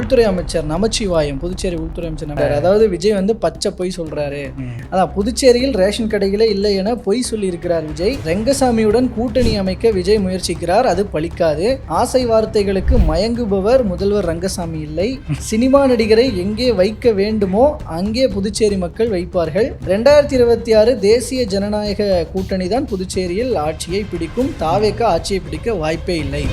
உள்துறை அமைச்சர் நமச்சிவாயம் புதுச்சேரி உள்துறை அமைச்சர் நம்ம அதாவது விஜய் வந்து பச்சை பொய் சொல்றாரு. அதான் புதுச்சேரியில் ரேஷன் கடைகளே இல்லை என பொய் சொல்லியிருக்கிறார் விஜய். ரெங்கசாமியுடன் கூட்டணி அமைக்க விஜய் முயற்சிக்கிறார் அது பலிக்காது. ஆசை வார்த்தைகளுக்கு மயங்குபவர் முதல்வர் ரங்கசாமி இல்லை. சினிமா நடிகரை எங்கே வைக்க வேண்டுமோ அங்கே புதுச்சேரி மக்கள் வைப்பார்கள். ரெண்டாயிரத்தி இருபத்தி ஆறு தேசிய ஜனநாயக கூட்டணி தான் புதுச்சேரியில் ஆட்சியை பிடிக்கும். தாவேக்க ஆட்சியை பிடிக்க வாய்ப்பே இல்லை.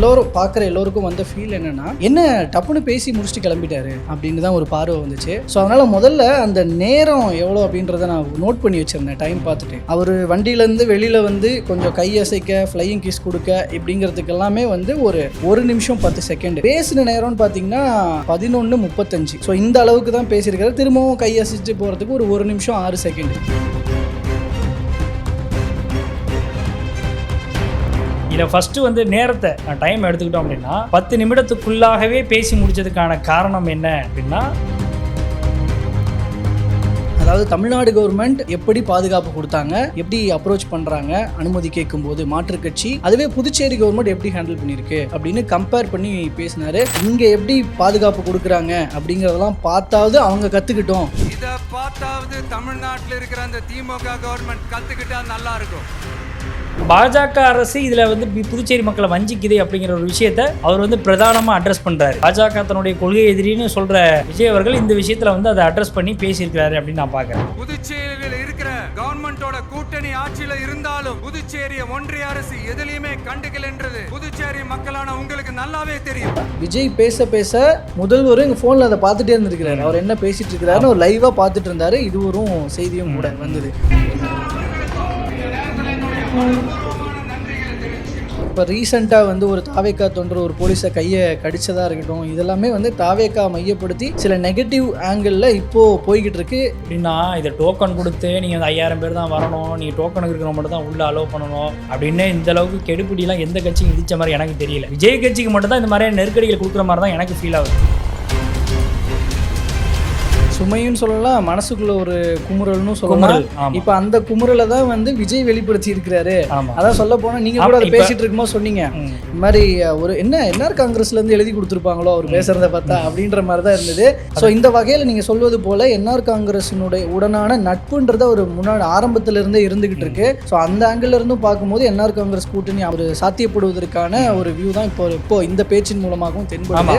எல்லோரும் பார்க்குற எல்லோருக்கும் வந்த ஃபீல் என்னன்னா என்ன டப்புன்னு பேசி முடிச்சுட்டு கிளம்பிட்டாரு அப்படின்னு தான் ஒரு பார்வை வந்துச்சு. ஸோ அதனால முதல்ல அந்த நேரம் எவ்வளோ அப்படின்றத நான் நோட் பண்ணி வச்சிருந்தேன் டைம் பார்த்துட்டு. அவர் வண்டியிலேருந்து வெளியில் வந்து கொஞ்சம் கை அசைக்க ஃப்ளையிங் கிஸ் கொடுக்க இப்படிங்கிறதுக்கு எல்லாமே வந்து ஒரு ஒரு நிமிஷம் பத்து செகண்ட் பேசின நேரம்னு பார்த்தீங்கன்னா பதினொன்று முப்பத்தஞ்சு. ஸோ இந்த அளவுக்கு தான் பேசியிருக்காரு. திரும்பவும் கை அசைச்சு போகிறதுக்கு ஒரு ஒரு நிமிஷம் ஆறு செகண்ட் இதில் ஃபஸ்ட்டு வந்து நேரத்தை டைம் எடுத்துக்கிட்டோம் அப்படின்னா பத்து நிமிடத்துக்குள்ளாகவே பேசி முடிச்சதுக்கான காரணம் என்ன அப்படின்னா அதாவது தமிழ்நாடு கவர்மெண்ட் எப்படி பாதுகாப்பு கொடுத்தாங்க எப்படி அப்ரோச் பண்றாங்க அனுமதி கேட்கும்போது மாற்றுக் கட்சி அதுவே புதுச்சேரி கவர்மெண்ட் எப்படி ஹேண்டில் பண்ணியிருக்கு அப்படின்னு கம்பேர் பண்ணி பேசினாரு. இங்க எப்படி பாதுகாப்பு கொடுக்குறாங்க அப்படிங்கறதெல்லாம் பார்த்தாவது அவங்க கத்துக்கிட்டோம். இத பார்த்தாவது தமிழ்நாட்டுல இருக்கிற அந்த திமுக கவர்மெண்ட் கத்துக்கிட்டா நல்லா இருக்கும். பாஜக அரசு இதில் வந்து புதுச்சேரி மக்களை வஞ்சிக்குது அப்படிங்கிற ஒரு விஷயத்த அவர் வந்து பிரதானமாக அட்ரஸ் பண்ணுறாரு பாஜக தன்னுடைய கொள்கை எதிரின்னு சொல்கிற விஜய் அவர்கள் இந்த விஷயத்தில் வந்து அதை அட்ரஸ் பண்ணி பேசியிருக்கிறாரு அப்படின்னு நான் பார்க்குறேன். புதுச்சேரியில் இருக்கிற கவர்மெண்டோட கூட்டணி ஆட்சியில இருந்தாலும் புதுச்சேரிய ஒன்றிய அரசு எதுலயுமே கண்டுக்கலன்றது புதுச்சேரி மக்களான உங்களுக்கு நல்லாவே தெரியும். விஜய் பேச பேச முதல்வரும் இங்க போன்ல அதை பார்த்துட்டே இருந்திருக்கிறாரு. அவர் என்ன பேசிட்டு இருக்கிறாருன்னு ஒரு லைவா பார்த்துட்டு இருந்தாரு. இது ஒரு செய்தியும் கூட வந்தது. இப்போ ரீசெண்டாக வந்து ஒரு தாவேக்கா தொன்ற ஒரு போலீஸை கையை கடிச்சதாக இருக்கட்டும் இதெல்லாமே வந்து தாவேக்கா மையப்படுத்தி சில நெகட்டிவ் ஆங்கிளில் இப்போது போய்கிட்டு இருக்கு. அப்படின்னா இதை டோக்கன் கொடுத்து நீங்கள் வந்து ஐயாயிரம் பேர் தான் வரணும் நீங்கள் டோக்கன் இருக்கிறவங்க மட்டும் தான் உள்ளே அலோவ் பண்ணணும் அப்படின்னு இந்த அளவுக்கு கெடுபிடிலாம் எந்த கட்சியும் இடித்த மாதிரி எனக்கு தெரியல. விஜய் கட்சிக்கு மட்டும் தான் இந்த மாதிரியான நெருக்கடிகள் கொடுக்குற மாதிரி தான் எனக்கு ஃபீல் ஆகுது. சுமையும் சொல்லலாம் மனசுக்குள்ள ஒரு குமுறல்னு சொல்லலாம். இப்போ அந்த குமுறலை தான் வந்து விஜய் வெளிப்படுத்தி இருக்கிறாரு அதான் சொல்ல போனா நீங்க கூட அதை பேசிட்டு இருக்கும்போது சொன்னீங்க. இந்த மாதிரி ஒரு என்ன என்ஆர் காங்கிரஸ்ல இருந்து எழுதி கொடுத்துருப்பாங்களோ அவர் பேசுறத பார்த்தா அப்படின்ற மாதிரி தான் இருந்தது. ஸோ இந்த வகையில நீங்க சொல்வது போல என்ஆர் காங்கிரஸினுடைய உடனான நட்புன்றத ஒரு முன்னாடி ஆரம்பத்துல இருந்தே இருந்துகிட்டு இருக்கு. ஸோ அந்த ஆங்கிள் இருந்தும் பார்க்கும்போது என்ஆர் காங்கிரஸ் கூட்டணி அவர் சாத்தியப்படுவதற்கான ஒரு வியூ தான் இப்போ இப்போ இந்த பேச்சின் மூலமாகவும் தென்படுது.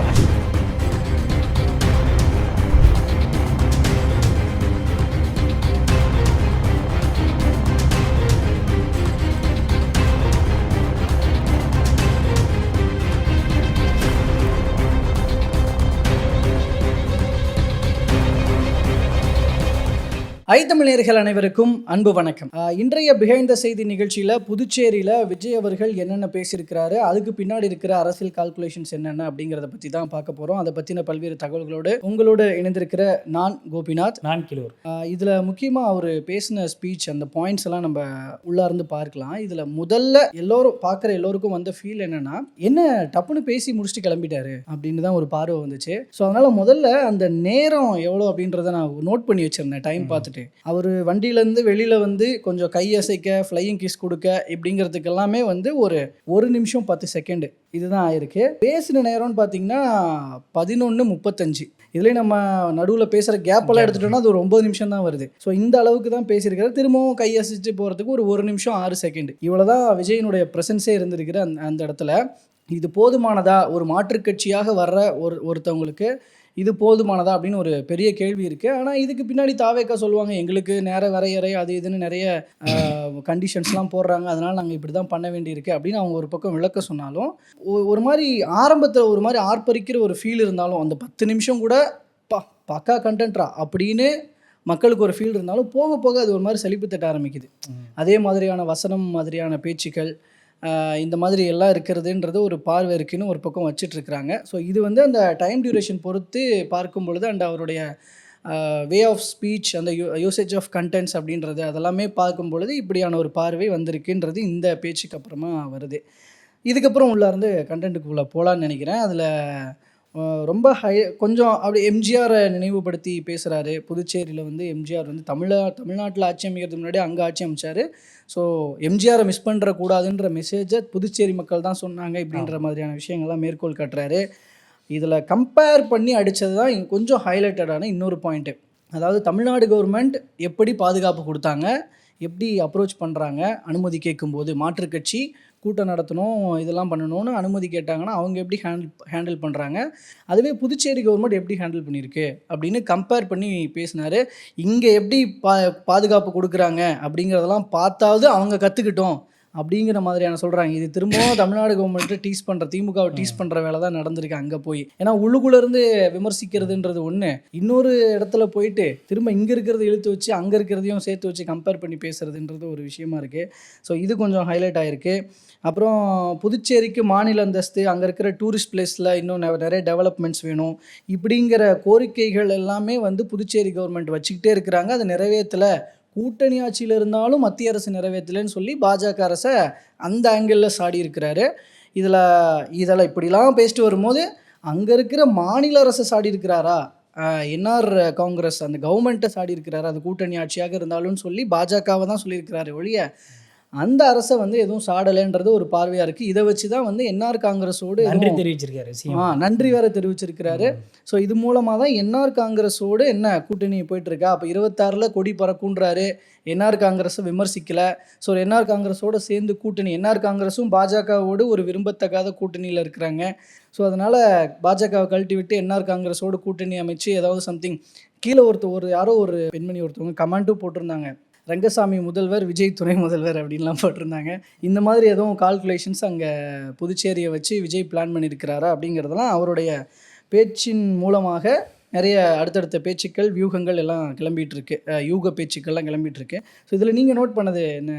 ஐத்தமிழர்கள் அனைவருக்கும் அன்பு வணக்கம். இன்றைய பிஹைண்ட் த செய்தி நிகழ்ச்சியில் புதுச்சேரியில் விஜய் அவர்கள் என்னென்ன பேசியிருக்கிறாரு அதுக்கு பின்னாடி இருக்கிற அரசியல் கால்குலேஷன்ஸ் என்னென்ன அப்படிங்கிறத பற்றி தான் பார்க்க போகிறோம் அதை பற்றின பல்வேறு தகவல்களோடு உங்களோடு இணைந்திருக்கிற நான் கோபிநாத். நான் கிலோர் இதுல முக்கியமா அவர் பேசின ஸ்பீச் அந்த பாயிண்ட்ஸ் எல்லாம் நம்ம உள்ளார்ந்து பார்க்கலாம். இதுல முதல்ல எல்லோரும் பார்க்குற எல்லோருக்கும் வந்த ஃபீல் என்னன்னா என்ன டப்புன்னு பேசி முடிச்சுட்டு கிளம்பிட்டாரு அப்படின்னு தான் ஒரு பார்வை வந்துச்சு. ஸோ அதனால முதல்ல அந்த நேரம் எவ்வளோ அப்படின்றத நான் நோட் பண்ணி வச்சிருந்தேன். டைம் பார்த்துட்டு. அவர் வண்டியிலேருந்து வெளியில வந்து கொஞ்சம் கை அசைக்க ஃப்ளையிங் கிஸ் கொடுக்க இப்படிங்கிறதுக்கு எல்லாமே வந்து ஒரு ஒரு நிமிஷம் பத்து செகண்ட் இதுதான் ஆயிருக்கு. பேசின நேரம்னு பார்த்தீங்கன்னா பதினொன்று முப்பத்தஞ்சு. இதுலேயும் நம்ம நடுவில் பேசுகிற கேப் எல்லாம் எடுத்துட்டோம்னா அது ஒரு ஒன்பது நிமிஷம் தான் வருது. ஸோ இந்த அளவுக்கு தான் பேசியிருக்காரு. திரும்பவும் கை அசைச்சு போகிறதுக்கு ஒரு ஒரு நிமிஷம் ஆறு செகண்ட் இவ்வளோ தான் விஜயனுடைய ப்ரெசன்ஸே இருந்திருக்கிற அந்த அந்த இடத்துல. இது போதுமானதா? ஒரு மாற்றுக் கட்சியாக வர்ற ஒரு ஒருத்தவங்களுக்கு இது போதுமானதா அப்படின்னு ஒரு பெரிய கேள்வி இருக்குது ஆனால் இதுக்கு பின்னாடி தாவேக்கா சொல்லுவாங்க எங்களுக்கு நேர வரையறை அது இதுன்னு நிறைய கண்டிஷன்ஸ்லாம் போடுறாங்க. அதனால் நாங்கள் இப்படி தான் பண்ண வேண்டியிருக்கு அப்படின்னு அவங்க ஒரு பக்கம் விளக்க சொன்னாலும் ஒரு மாதிரி ஆரம்பத்தில் ஒரு மாதிரி ஆர்ப்பரிக்கிற ஒரு ஃபீல் இருந்தாலும் அந்த பத்து நிமிஷம் கூட பா பக்கா கண்டென்ட்ரா அப்படின்னு மக்களுக்கு ஒரு ஃபீல் இருந்தாலும் போக போக அது ஒரு மாதிரி செழிப்பு தட்ட ஆரம்பிக்குது அதே மாதிரியான வசனம் மாதிரியான பேச்சுக்கள் இந்த மாதிரி எல்லாம் இருக்கிறதுன்றது ஒரு பார்வை இருக்குன்னு ஒரு பக்கம் வச்சிட்ருக்கிறாங்க. ஸோ இது வந்து அந்த டைம் டியூரேஷன் பொறுத்து பார்க்கும் பொழுது அண்ட் அவருடைய வே ஆஃப் ஸ்பீச் அந்த யூசேஜ் ஆஃப் கண்டென்ட்ஸ் அப்படின்றது அதெல்லாமே பார்க்கும் பொழுது இப்படியான ஒரு பார்வை வந்திருக்குன்றது இந்த பேச்சுக்கு அப்புறமா வருது. இதுக்கப்புறம் உள்ளேருந்து கண்டென்ட்டுக்குள்ளே போகலான்னு நினைக்கிறேன். அதில் ரொம்ப ஹை கொஞ்சம் அப்படி எம்ஜிஆரை நினைவுபடுத்தி பேசுகிறாரு புதுச்சேரியில் வந்து எம்ஜிஆர் வந்து தமிழா தமிழ்நாட்டில் ஆட்சி அமைக்கிறதுக்கு முன்னாடி அங்கே ஆட்சி அமைச்சார். ஸோ எம்ஜிஆரை மிஸ் பண்ணுற கூடாதுன்ற மெசேஜை புதுச்சேரி மக்கள் தான் சொன்னாங்க இப்படின்ற மாதிரியான விஷயங்கள்லாம் மேற்கோள் காட்டுறாரு. இதில் கம்பேர் பண்ணி அடித்தது தான் கொஞ்சம் ஹைலைட்டடான இன்னொரு பாயிண்ட்டு அதாவது தமிழ்நாடு கவர்மெண்ட் எப்படி பாதுகாப்பு கொடுத்தாங்க எப்படி அப்ரோச் பண்ணுறாங்க அனுமதி கேட்கும்போது மாற்றுக் கட்சி கூட்டம் நடத்தணும் இதெல்லாம் பண்ணணும்னு அனுமதி கேட்டாங்கன்னா அவங்க எப்படி ஹேண்டில் ஹேண்டில் பண்ணுறாங்க அதுவே புதுச்சேரி கவர்மெண்ட் எப்படி ஹேண்டில் பண்ணியிருக்கு? அப்படின்னு கம்பேர் பண்ணி பேசினார். இங்கே எப்படி பா பாதுகாப்பு கொடுக்குறாங்க அப்படிங்கிறதெல்லாம் பார்த்தாவது அவங்க கற்றுக்கிட்டோம் அப்படிங்கிற மாதிரியான சொல்கிறாங்க இது திரும்பவும் தமிழ்நாடு கவர்மெண்ட்டு டீஸ் பண்ணுற திமுகவை டீஸ் பண்ணுற வேலை தான் நடந்திருக்கு அங்கே போய். ஏன்னா உள்ளுக்குள்ளேருந்து விமர்சிக்கிறதுன்றது ஒன்று இன்னொரு இடத்துல போயிட்டு திரும்ப இங்கே இருக்கிறத இழுத்து வச்சு அங்கே இருக்கிறதையும் சேர்த்து வச்சு கம்பேர் பண்ணி பேசுகிறதுன்றது ஒரு விஷயமா இருக்குது ஸோ இது கொஞ்சம் ஹைலைட் ஆகிருக்கு அப்புறம் புதுச்சேரிக்கு மாநில அந்தஸ்து அங்கே இருக்கிற டூரிஸ்ட் பிளேஸில் இன்னும் நிறைய டெவலப்மெண்ட்ஸ் வேணும். இப்படிங்கிற கோரிக்கைகள் எல்லாமே வந்து புதுச்சேரி கவர்மெண்ட் வச்சுக்கிட்டே இருக்கிறாங்க. அது நிறைவேற்றலை கூட்டணி ஆட்சியில் இருந்தாலும் மத்திய அரசு நிறைவேற்றலைன்னு சொல்லி பாஜக அரசை அந்த ஆங்கிளில் சாடி இருக்கிறாரு. இதில் இதெல்லாம் இப்படிலாம் பேசிட்டு வரும்போது அங்கே இருக்கிற மாநில அரசை சாடி இருக்கிறாரா? என்ஆர் காங்கிரஸ் அந்த கவர்மெண்ட்டை சாடி இருக்கிறாரா? அது கூட்டணி ஆட்சியாக இருந்தாலும்னு சொல்லி பாஜகவை தான் சொல்லியிருக்கிறாரு ஒழிய அந்த அரசை வந்து எதுவும் சாடலைன்றது ஒரு பார்வையாக இருக்குது இதை வச்சு தான் வந்து என்ஆர் காங்கிரஸோடு நன்றி தெரிவிச்சிருக்காரு ஆ நன்றி வேற தெரிவிச்சிருக்கிறாரு. ஸோ இது மூலமாக தான் என்ஆர் காங்கிரஸோடு என்ன கூட்டணி போயிட்டு இருக்கா அப்போ இருபத்தாறில் கொடி பறக்குன்றாரு என்ஆர் காங்கிரஸை விமர்சிக்கல. ஸோ என்ஆர் காங்கிரஸோட சேர்ந்து கூட்டணி என்ஆர் காங்கிரஸும் பாஜகவோடு ஒரு விரும்பத்தகாத கூட்டணியில் இருக்கிறாங்க. ஸோ அதனால் பாஜகவை கழட்டி விட்டு என்ஆர் காங்கிரஸோடு கூட்டணி அமைச்சு ஏதாவது சம்திங் கீழே ஒருத்தர் ஒரு யாரோ ஒரு பெண்மணி ஒருத்தவங்க கமெண்ட்டும் போட்டிருந்தாங்க. ரங்கசாமி முதல்வர் விஜய் துணை முதல்வர் அப்படின்லாம் போட்டிருந்தாங்க. இந்த மாதிரி எதுவும் கால்குலேஷன்ஸ் அங்கே புதுச்சேரியை வச்சு விஜய் பிளான் பண்ணியிருக்கிறாரா அப்படிங்கிறதெல்லாம் அவருடைய பேச்சின் மூலமாக நிறைய அடுத்தடுத்த பேச்சுக்கள் வியூகங்கள் எல்லாம் கிளம்பிட்டு இருக்கு. யூக பேச்சுக்கள்லாம் கிளம்பிட்டு இருக்கு. ஸோ இதில் நீங்கள் நோட் பண்ணது என்ன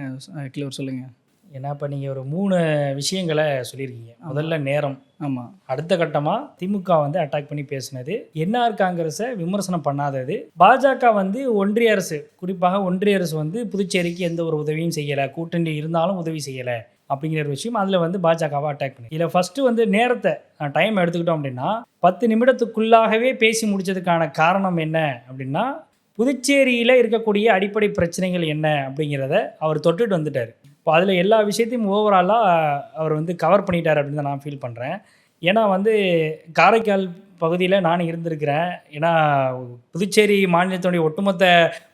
கிளியர் சொல்லுங்கள் ஏன்னா இப்போ நீங்கள் ஒரு மூணு விஷயங்களை சொல்லியிருக்கீங்க. முதல்ல நேரம். ஆமாம் அடுத்த கட்டமாக திமுக வந்து அட்டாக் பண்ணி பேசினது. என்ஆர் காங்கிரஸை விமர்சனம் பண்ணாதது. பாஜக வந்து ஒன்றிய அரசு குறிப்பாக ஒன்றிய அரசு வந்து புதுச்சேரிக்கு எந்த ஒரு உதவியும் செய்யலை. கூட்டணி இருந்தாலும் உதவி செய்யலை. அப்படிங்கிற ஒரு விஷயம் அதில் வந்து பாஜகவை அட்டாக் பண்ணி. இதில் ஃபஸ்ட்டு வந்து நேரத்தை டைம் எடுத்துக்கிட்டோம் அப்படின்னா பத்து நிமிடத்துக்குள்ளாகவே பேசி முடிச்சதுக்கான காரணம் என்ன அப்படின்னா புதுச்சேரியில் இருக்கக்கூடிய அடிப்படை பிரச்சனைகள் என்ன அப்படிங்கிறத அவர் தொட்டுட்டு வந்துட்டார். இப்போ அதில் எல்லா விஷயத்தையும் ஓவராலாக அவர் வந்து கவர் பண்ணிட்டார் அப்படின்னு தான் நான் ஃபீல் பண்ணுறேன் ஏன்னா வந்து காரைக்கால் பகுதியில் நான் இருந்திருக்கிறேன். ஏன்னா புதுச்சேரி மாநிலத்தினுடைய ஒட்டுமொத்த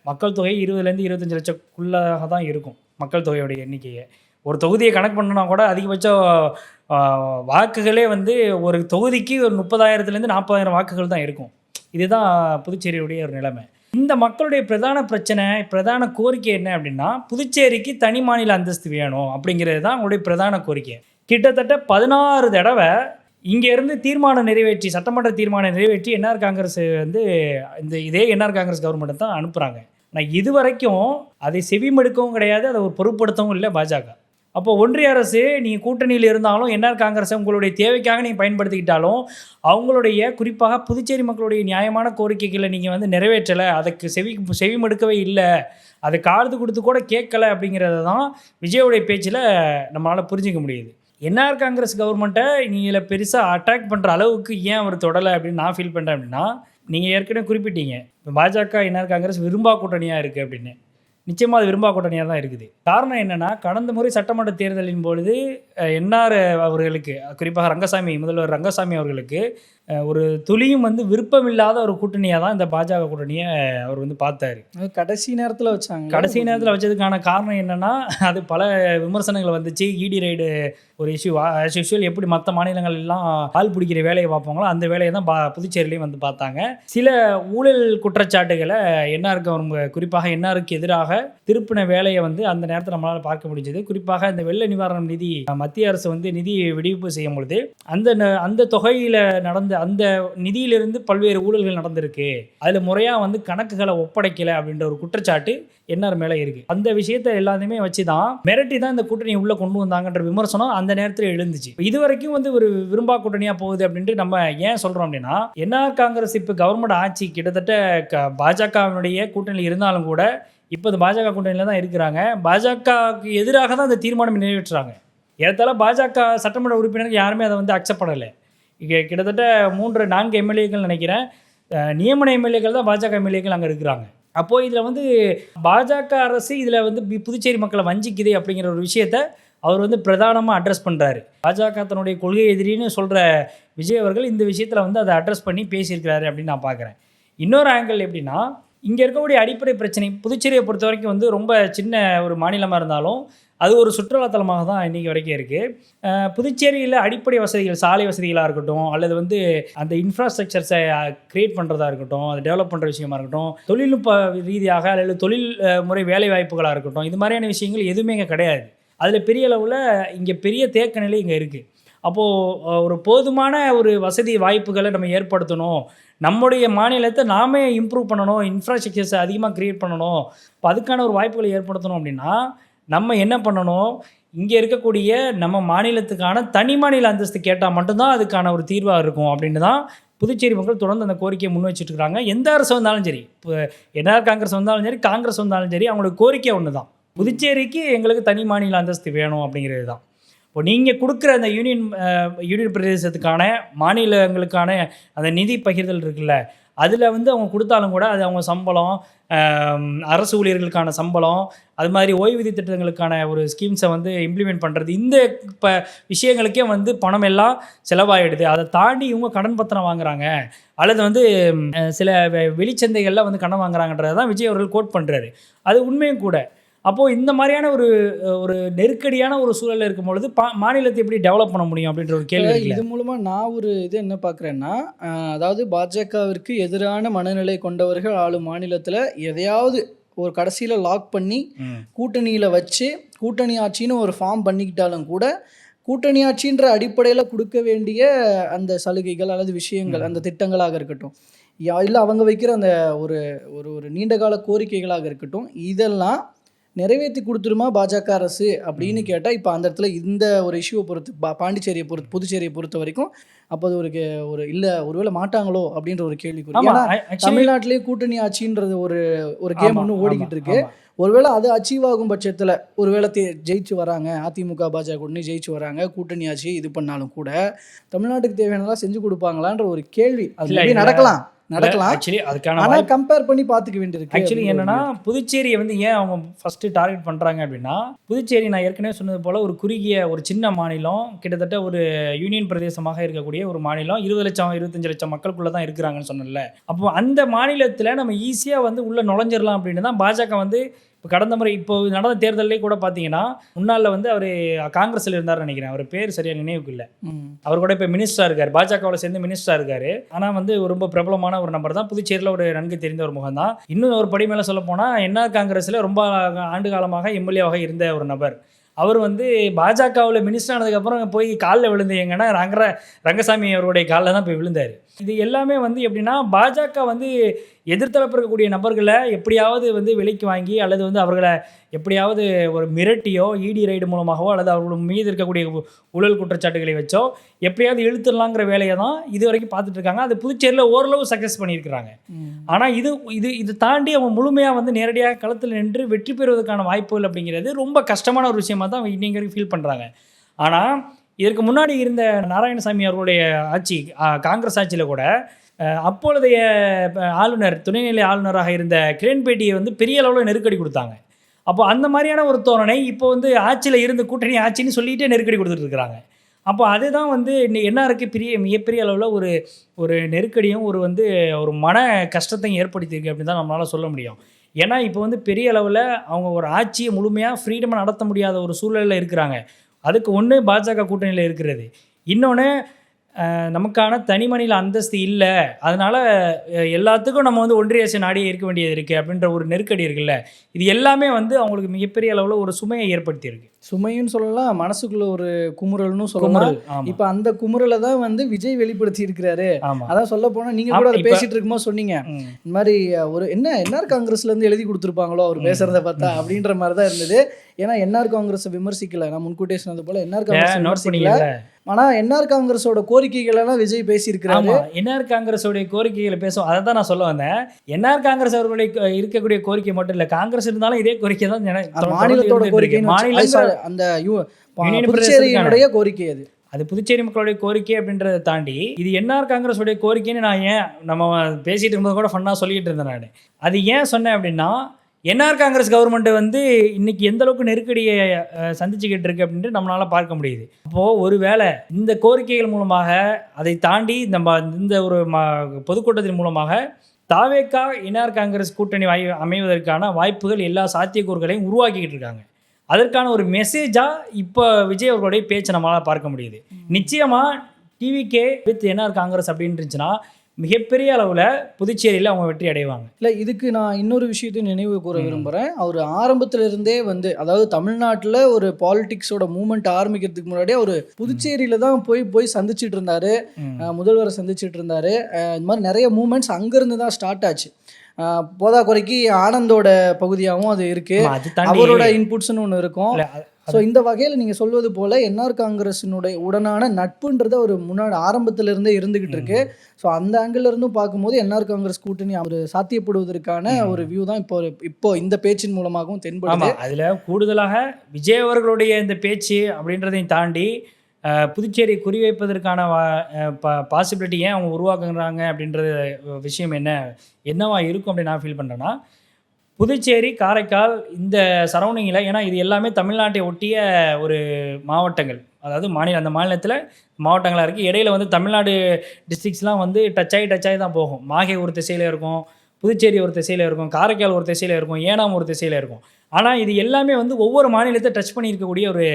மக்கள் தொகை இருபதுலேருந்து இருபத்தஞ்சி லட்சக்குள்ளாக தான் இருக்கும் மக்கள் தொகையோடைய எண்ணிக்கையை. ஒரு தொகுதியை கணக்கு பண்ணனா கூட அதிகபட்சம் வாக்குகளே வந்து ஒரு தொகுதிக்கு ஒரு முப்பதாயிரத்துலேருந்து நாற்பதாயிரம் வாக்குகள் தான் இருக்கும். இதுதான் புதுச்சேரியுடைய ஒரு நிலைமை. இந்த மக்களுடைய பிரதான பிரச்சனை பிரதான கோரிக்கை என்ன அப்படின்னா புதுச்சேரிக்கு தனி மாநில அந்தஸ்து வேணும் அப்படிங்கிறது தான் அவங்களுடைய பிரதான கோரிக்கை. கிட்டத்தட்ட பதினாறு தடவை இங்கேருந்து தீர்மானம் நிறைவேற்றி சட்டமன்ற தீர்மானம் நிறைவேற்றி என்ஆர் காங்கிரஸ் வந்து இந்த இதே என்ஆர் காங்கிரஸ் கவர்மெண்ட் தான் அனுப்புகிறாங்க ஆனால் இது வரைக்கும் அதை செவிமடுக்கவும் கிடையாது அதை ஒரு பொருட்படுத்தவும் இல்லை பாஜக. அப்போ ஒன்றிய அரசு நீங்கள் கூட்டணியில் இருந்தாலும் என்ஆர் காங்கிரஸை உங்களுடைய தேவைக்காக நீங்கள் பயன்படுத்திக்கிட்டாலும் அவங்களுடைய குறிப்பாக புதுச்சேரி மக்களுடைய நியாயமான கோரிக்கைகளை நீங்கள் வந்து நிறைவேற்றலை. அதுக்கு செவி செவிமடுக்கவே இல்லை. அதை காது கொடுத்து கூட கேட்கலை அப்படிங்கிறத தான் விஜயோடைய பேச்சில் நம்மளால் புரிஞ்சிக்க முடியுது. என்ஆர் காங்கிரஸ் கவர்மெண்ட்டை நீங்கள் பெருசாக அட்டாக் பண்ணுற அளவுக்கு ஏன் அவர் தொடலை அப்படின்னு நான் ஃபீல் பண்ணுறேன் அப்படின்னா நீங்கள் ஏற்கனவே குறிப்பிட்டீங்க. இப்போ பாஜக என்ஆர் காங்கிரஸ் விரும்பா கூட்டணியாக இருக்குது அப்படின்னு. நிச்சயமாக அது விரும்பா கூட்டணியாக தான் இருக்குது. காரணம் என்னென்னா கடந்த முறை சட்டமன்ற தேர்தலின் பொழுது என்ஆர் அவர்களுக்கு குறிப்பாக ரங்கசாமி முதல்வர் ரங்கசாமி அவர்களுக்கு ஒரு துளியும் வந்து விருப்பமில்லாத ஒரு கூட்டணியாக தான் இந்த பாஜக கூட்டணியை அவர் வந்து பார்த்தாரு. அது கடைசி நேரத்தில் வச்சாங்க. கடைசி நேரத்தில் வச்சதுக்கான காரணம் என்னன்னா அது பல விமர்சனங்கள் வந்துச்சு. இடி ரைடு ஒரு இஷ்யூ ஆஸ் யூஷுவல் எப்படி மற்ற மாநிலங்கள் எல்லாம் ஆள் பிடிக்கிற வேலையை பார்ப்பாங்களோ அந்த வேலையை தான் பா புதுச்சேரியிலையும் வந்து பார்த்தாங்க. சில ஊழல் குற்றச்சாட்டுகளை என்ஆர் கவர்மெண்ட் குறிப்பாக என்ஆருக்கு எதிராக திருப்பின வேலையை வந்து அந்த நேரத்தில் நம்மளால் பார்க்க முடிஞ்சது. குறிப்பாக இந்த வெள்ள நிவாரணம் நிதி மத்திய அரசு வந்து நிதி விடுவிப்பு செய்யும் பொழுது அந்த ந- அந்த தொகையில் நடந்த அந்த நிதியிலிருந்து பல்வேறு ஊழல்கள் நடந்திருக்கு. அதில் முறையாக வந்து கணக்குகளை ஒப்படைக்கலை அப்படின்ற ஒரு குற்றச்சாட்டு என்ஆர் மேலே இருக்குது அந்த விஷயத்தை எல்லாத்தையுமே வச்சு தான் மிரட்டி தான் இந்த கூட்டணியை உள்ளே கொண்டு வந்தாங்கன்ற விமர்சனம் அந்த நேரத்தில் எழுந்துச்சு. இது வரைக்கும் வந்து ஒரு விரும்பா கூட்டணியாக போகுது அப்படின்ட்டு நம்ம ஏன் சொல்கிறோம் அப்படின்னா என்ஆர் காங்கிரஸ் இப்போ கவர்மெண்ட் ஆட்சி கிட்டத்தட்ட க பாஜகவினுடைய கூட்டணியில் இருந்தாலும் கூட இப்போ இந்த பாஜக கூட்டணியில் தான் இருக்கிறாங்க. பாஜகவுக்கு எதிராக தான் இந்த தீர்மானம் நிறைவேற்றுறாங்க. ஏறத்தால பாஜக சட்டமன்ற உறுப்பினர்கள் யாருமே அதை வந்து அக்செப்ட் பண்ணலை. இங்கே கிட்டத்தட்ட மூன்று நான்கு எம்எல்ஏக்கள் நினைக்கிறேன். நியமன எம்எல்ஏக்கள் தான் பாஜக எம்எல்ஏக்கள் அங்கே இருக்கிறாங்க. அப்போது இதில் வந்து பாஜக அரசு இதில் வந்து புதுச்சேரி மக்களை வஞ்சிக்குது அப்படிங்கிற ஒரு விஷயத்த அவர் வந்து பிரதானமாக அட்ரஸ் பண்ணுறாரு பாஜக தன்னுடைய கொள்கை எதிரின்னு சொல்கிற விஜய் அவர்கள் இந்த விஷயத்தில் வந்து அதை அட்ரஸ் பண்ணி பேசியிருக்கிறாரு அப்படின்னு நான் பார்க்குறேன் இன்னொரு ஆங்கிள் எப்படின்னா இங்கே இருக்கக்கூடிய அடிப்படை பிரச்சனை புதுச்சேரியை பொறுத்த வரைக்கும் வந்து ரொம்ப சின்ன ஒரு மாநிலமாக இருந்தாலும் அது ஒரு சுற்றுலாத்தலமாக தான் இன்றைக்கி வரைக்கும் இருக்குது புதுச்சேரியில் அடிப்படை வசதிகள் சாலை வசதிகளாக இருக்கட்டும் அல்லது வந்து அந்த இன்ஃப்ராஸ்ட்ரக்சர்ஸை க்ரியேட் பண்ணுறதா இருக்கட்டும் அதை டெவலப் பண்ணுற விஷயமா இருக்கட்டும் தொழில்நுட்ப ரீதியாக அல்லது தொழில் முறை வேலை வாய்ப்புகளாக இருக்கட்டும் இது மாதிரியான விஷயங்கள் எதுவுமே இங்கே கிடையாது. அதில் பெரிய அளவில் இங்கே பெரிய தேக்க நிலை இங்கே இருக்குது அப்போது ஒரு போதுமான ஒரு வசதி வாய்ப்புகளை நம்ம ஏற்படுத்தணும் நம்முடைய மாநிலத்தை நாமே இம்ப்ரூவ் பண்ணணும் இன்ஃப்ராஸ்ட்ரக்சர்ஸை அதிகமாக க்ரியேட் பண்ணணும். இப்போ அதுக்கான ஒரு வாய்ப்புகளை ஏற்படுத்தணும் அப்படின்னா நம்ம என்ன பண்ணணும்? இங்கே இருக்கக்கூடிய நம்ம மாநிலத்துக்கான தனி மாநில அந்தஸ்து கேட்டால் மட்டும்தான் அதுக்கான ஒரு தீர்வாக இருக்கும் அப்படின்னு தான் புதுச்சேரி மக்கள் தொடர்ந்து அந்த கோரிக்கையை முன் வச்சுட்டு எந்த அரசு வந்தாலும் சரி இப்போ என்ஆர் காங்கிரஸ் வந்தாலும் சரி காங்கிரஸ் வந்தாலும் சரி அவங்களோட கோரிக்கை ஒன்று தான் புதுச்சேரிக்கு எங்களுக்கு தனி மாநில அந்தஸ்து வேணும் அப்படிங்கிறது தான் இப்போ நீங்கள் கொடுக்குற அந்த யூனியன் யூனியன் பிரதேசத்துக்கான மாநிலங்களுக்கான அந்த நிதி பகிர்தல் இருக்குல்ல அதில் வந்து அவங்க கொடுத்தாலும் கூட அது அவங்க சம்பளம் அரசு ஊழியர்களுக்கான சம்பளம் அது மாதிரி ஓய்வூதிய திட்டங்களுக்கான ஒரு ஸ்கீம்ஸை வந்து இம்ப்ளிமெண்ட் பண்ணுறது இந்த இப்போ விஷயங்களுக்கே வந்து பணம் எல்லாம் செலவாயிடுது. அதை தாண்டி இவங்க கடன் பத்திரம் வாங்குறாங்க. அல்லது வந்து சில வெ- வெளிச்சந்தைகளில் வந்து கடன் வாங்குறாங்கன்றதை தான் விஜய் அவர்கள் கோட் பண்ணுறாரு அது உண்மையும் கூட. அப்போது இந்த மாதிரியான ஒரு ஒரு நெருக்கடியான ஒரு சூழலில் இருக்கும் பொழுது பா மாநிலத்தை எப்படி டெவலப் பண்ண முடியும் அப்படின்ற ஒரு கேள்வி இது மூலமா நான் ஒரு இது என்ன பார்க்குறேன்னா அதாவது பாஜகவிற்கு எதிரான மனநிலை கொண்டவர்கள் ஆளும் மாநிலத்தில் எதையாவது ஒரு கடைசியில் லாக் பண்ணி. கூட்டணியில் வச்சு கூட்டணி ஆட்சின்னு ஒரு ஃபார்ம் பண்ணிக்கிட்டாலும் கூட கூட்டணி ஆட்சின்ற அடிப்படையில் கொடுக்க வேண்டிய அந்த சலுகைகள் அல்லது விஷயங்கள் அந்த திட்டங்களாக இருக்கட்டும் இல்லை அவங்க வைக்கிற அந்த ஒரு ஒரு ஒரு நீண்டகால கோரிக்கைகளாக இருக்கட்டும் இதெல்லாம் நிறைவேற்றி கொடுத்துருமா பாஜக அரசு அப்படின்னு கேட்டால் இப்போ அந்த இடத்துல இந்த ஒரு இஷ்யூவை பொறுத்து பா பாண்டிச்சேரியை பொறுத்து புதுச்சேரியை பொறுத்த வரைக்கும் அப்போ அது ஒரு ஒரு இல்லை ஒருவேளை மாட்டாங்களோ அப்படின்ற ஒரு கேள்விக்குறி. ஆமா ஏன்னா தமிழ்நாட்டிலேயே கூட்டணி ஆட்சின்றது ஒரு ஒரு கேம் ஒன்று ஓடிக்கிட்டு இருக்கு. ஒருவேளை அது அச்சீவ் ஆகும் பட்சத்தில் ஒருவேளை தே ஜெயிச்சு வராங்க அதிமுக பாஜக கூட்டணி ஜெயிச்சு வராங்க கூட்டணி ஆட்சி இது பண்ணாலும் கூட தமிழ்நாட்டுக்கு தேவையானதெல்லாம் செஞ்சு கொடுப்பாங்களான்ற ஒரு கேள்வி. அது. நடக்கலாம். நடக்கலாம். ஆக்சுவலி அதுக்கான ஆனா கம்பேர் பண்ணி பார்த்துக்க வேண்டியிருக்கு. ஆக்சுவலி என்னன்னா புதுச்சேரியை வந்து ஏன் அவங்க ஃபர்ஸ்ட் டார்கெட் பண்றாங்க அப்படின்னா புதுச்சேரி நான் ஏற்கனவே சொன்னது போல ஒரு குறுகிய ஒரு சின்ன மாநிலம் கிட்டத்தட்ட ஒரு யூனியன் பிரதேசமாக இருக்கக்கூடிய ஒரு மாநிலம் இருபது லட்சம் இருபத்தஞ்சு லட்சம் மக்களுக்குள்ள தான் இருக்கிறாங்கன்னு சொன்னல அப்போ அந்த மாநிலத்தில் நம்ம ஈஸியாக வந்து உள்ள நுழைஞ்சிடலாம் அப்படின்னு தான் பாஜக வந்து இப்போ கடந்த முறை இப்போ நடந்த தேர்தலே கூட பார்த்தீங்கன்னா முன்னால வந்து அவர் காங்கிரஸில் இருந்தார் நினைக்கிறேன். அவர் பேர் சரியா நினைவுக்கு இல்லை. அவர் கூட இப்போ மினிஸ்டராக இருக்கார். பாஜகவில் சேர்ந்து மினிஸ்டராக இருக்காரு. ஆனால் வந்து ரொம்ப பிரபலமான ஒரு நபர் தான். புதுச்சேரியில் ஒரு நன்கு தெரிந்த ஒரு முகம் தான். இன்னும் ஒரு படி மேலே சொல்ல போனால் என்ஆர் காங்கிரஸில் ரொம்ப ஆண்டு காலமாக எம்எல்ஏவாக இருந்த ஒரு நபர். அவர் வந்து பாஜகவில் மினிஸ்டர் ஆனதுக்கப்புறம் போய் காலில் விழுந்து எங்கன்னா ரங்கர ரங்கசாமி அவருடைய காலில் தான் போய் விழுந்தார். இது எல்லாமே வந்து எப்படின்னா பாஜக வந்து எதிர்த்தரப்பு இருக்கக்கூடிய நபர்களை எப்படியாவது வந்து விலைக்கு வாங்கி அல்லது வந்து அவர்களை எப்படியாவது ஒரு மிரட்டியோ இடி ரைடு மூலமாகவோ அல்லது அவர்கள் மீது இருக்கக்கூடிய ஊழல் குற்றச்சாட்டுகளை வச்சோ எப்படியாவது இழுத்துடலாங்கிற வேலையை தான் இது வரைக்கும் பார்த்துட்டு இருக்காங்க. அது புதுச்சேரியில் ஓரளவு சக்ஸஸ் பண்ணியிருக்கிறாங்க. ஆனால் இது இது இது தாண்டி அவங்க முழுமையாக வந்து நேரடியாக களத்தில் நின்று வெற்றி பெறுவதற்கான வாய்ப்புகள் அப்படிங்கிறது ரொம்ப கஷ்டமான ஒரு விஷயமா தான் இன்னைக்கு வரைக்கும் ஃபீல் பண்ணுறாங்க ஆனால் இதற்கு முன்னாடி இருந்த நாராயணசாமி அவர்களுடைய ஆட்சி காங்கிரஸ் ஆட்சியில் கூட அப்பொழுதைய ஆளுநர் துணைநிலை ஆளுநராக இருந்த கிரண்பேட்டியை வந்து பெரிய அளவில் நெருக்கடி கொடுத்தாங்க. அப்போ அந்த மாதிரியான ஒரு தோரணை இப்போ வந்து ஆட்சியில் இருந்து கூட்டணி ஆட்சின்னு சொல்லிட்டே நெருக்கடி கொடுத்துட்டு இருக்கிறாங்க. அப்போ அதுதான் வந்து என்ஆருக்கு பெரிய மிகப்பெரிய அளவில் ஒரு ஒரு நெருக்கடியும் ஒரு வந்து ஒரு மன கஷ்டத்தையும் ஏற்படுத்தியிருக்கு அப்படின்னு தான் நம்மளால் சொல்ல முடியும். ஏன்னா இப்போ வந்து பெரிய அளவில் அவங்க ஒரு ஆட்சியை முழுமையாக ஃப்ரீடமாக நடத்த முடியாத ஒரு சூழலில் இருக்கிறாங்க. அதுக்கு ஒன்று பாஜக கூட்டணியில் இருக்கிறது. இன்னொன்று நமக்கான தனி மாநில அந்தஸ்து இல்லை. அதனால் எல்லாத்துக்கும் நம்ம வந்து ஒன்றிய அரசு நாடியே இருக்க வேண்டியது இருக்குது அப்படின்ற ஒரு நெருக்கடி இருக்குல்ல. இது எல்லாமே வந்து அவங்களுக்கு மிகப்பெரிய அளவில் ஒரு சுமையை ஏற்படுத்தியிருக்கு. சுமைன்னு சொல்லலாம் மனசுக்குள்ள ஒரு குமுறல்னு சொல்லலாம். இப்போ அந்த குமுறலை தான் வந்து விஜய் வெளிப்படுத்தி இருக்கிறாரு அதான் சொல்ல போனா நீங்க ஆமா, கூட அதை பேசிட்டு இருக்கும்போது சொன்னீங்க. இந்த மாதிரி ஒரு என்ன என்ஆர் காங்கிரஸ்ல இருந்து எழுதி கொடுத்துருப்பாங்களோ அவர் பேசுறத பார்த்தா அப்படின்ற மாதிரி தான் இருந்தது. ஏன்னா என்ஆர் காங்கிரஸ் விமர்சிக்கல. நான் முன்கூட்டியே சொன்னது போல என்ஆர் காங்கிரஸ் விமர்சிக்கல. பண்ணீங்கல்ல ஆனா என்ஆர் காங்கிரஸோட கோரிக்கைகள் எல்லாம் விஜய் பேசியிருக்கிறாரு. ஆமா என்ஆர் காங்கிரஸோடைய கோரிக்கைகளை பேசும் அதை தான் நான் சொல்ல வந்தேன். என்ஆர் காங்கிரஸ் அவர்களுடைய இருக்கக்கூடிய கோரிக்கை மட்டும் இல்ல காங்கிரஸ் இருந்தாலும் இதே கோரிக்கை தான் மாநிலத்தோட மாநிலங்கிற- அது அந்த புதுச்சேரியினுடைய கோரிக்கை அது. அது புதுச்சேரி மக்களுடைய கோரிக்கை அப்படின்றத தாண்டி இது என்ஆர் காங்கிரஸுடைய கோரிக்கைன்னு நான் ஏன் நம்ம பேசிகிட்டு இருக்கும்போது கூட ஃபன்னாக சொல்லிட்டு இருந்தேன் நான். அது ஏன் சொன்னேன் அப்படின்னா என்ஆர் காங்கிரஸ் கவர்மெண்ட் வந்து இன்னைக்கு எந்த அளவுக்கு நெருக்கடியை சந்திச்சுக்கிட்டு இருக்கு அப்படின்ட்டு நம்மளால பார்க்க முடியுது. அப்போது ஒருவேளை இந்த கோரிக்கைகள் மூலமாக அதை தாண்டி நம்ம இந்த ஒரு ம பொதுக்கூட்டத்தின் மூலமாக தாவேக்கா என்ஆர் காங்கிரஸ் கூட்டணி வாய் அமைவதற்கான வாய்ப்புகள் எல்லா சாத்தியக்கூறுகளையும் உருவாக்கிக்கிட்டு இருக்காங்க. அதற்கான ஒரு மெசேஜாக இப்போ விஜய் அவர்களுடைய பேச்சை நம்மளால் பார்க்க முடியுது. நிச்சயமாக டிவிகே வித் என்ஆர் காங்கிரஸ் அப்படின்னு இருந்துச்சுன்னா மிகப்பெரிய அளவில் புதுச்சேரியில் அவங்க வெற்றி அடைவாங்க. இல்லை இதுக்கு நான் இன்னொரு விஷயத்தையும் நினைவு கூற. விரும்புகிறேன் அவர் ஆரம்பத்துல இருந்தே வந்து அதாவது தமிழ்நாட்டில் ஒரு பாலிடிக்ஸோட மூமெண்ட் ஆரம்பிக்கிறதுக்கு முன்னாடியே அவர் புதுச்சேரியில தான் போய் போய் சந்திச்சிட்டு இருந்தாரு. முதல்வரை சந்திச்சிட்டு இருந்தாரு. இந்த மாதிரி நிறைய மூமெண்ட்ஸ் அங்கேருந்து தான் ஸ்டார்ட் ஆச்சு. போதா குறைக்கு ஆனந்தோட பகுதியாகவும் அது இருக்கு. ஆமா, அது தாண்டி அவரோட இன்புட்ஸ்னு ஒன்று இருக்கும். ஸோ இந்த வகையில் நீங்கள் சொல்வது போல என்ஆர் காங்கிரஸினுடைய உடனான நட்புன்றது ஒரு முன்னாடி ஆரம்பத்துல இருந்தே இருந்துகிட்டு இருக்கு. ஸோ அந்த ஆங்கிள் இருந்தும் பார்க்கும்போது என்ஆர் காங்கிரஸ் கூட்டணி அவர் சாத்தியப்படுவதற்கான ஒரு வியூ தான் இப்போ ஒரு- இப்போ இந்த பேச்சின் மூலமாகவும் தென்படுது. அதுல கூடுதலாக விஜய் அவர்களுடைய இந்த பேச்சு அப்படின்றதையும் தாண்டி புதுச்சேரி குறிவைப்பதற்கான பாசிபிலிட்டி ஏன் அவங்க உருவாக்குறாங்க அப்படின்றது விஷயம் என்ன என்னவா இருக்கும் அப்படின்னு நான் ஃபீல் பண்ணுறேன்னா புதுச்சேரி காரைக்கால் இந்த சரௌண்டிங்கில் ஏன்னா இது எல்லாமே தமிழ்நாட்டை ஒட்டிய ஒரு மாவட்டங்கள். அதாவது மாநில அந்த மாநிலத்தில் மாவட்டங்களாக இருக்குது இடையில வந்து தமிழ்நாடு டிஸ்ட்ரிக்ஸ்லாம் வந்து டச் ஆகி டச் ஆகி தான் போகும். மாஹே ஒரு திசையில் இருக்கும் புதுச்சேரி ஒரு திசையில் இருக்கும் காரைக்கால் ஒரு திசையில் இருக்கும் ஏனாம் ஒரு திசையில் இருக்கும். ஆனால் இது எல்லாமே வந்து ஒவ்வொரு மாநிலத்தை டச் பண்ணி இருக்கக்கூடிய ஒரு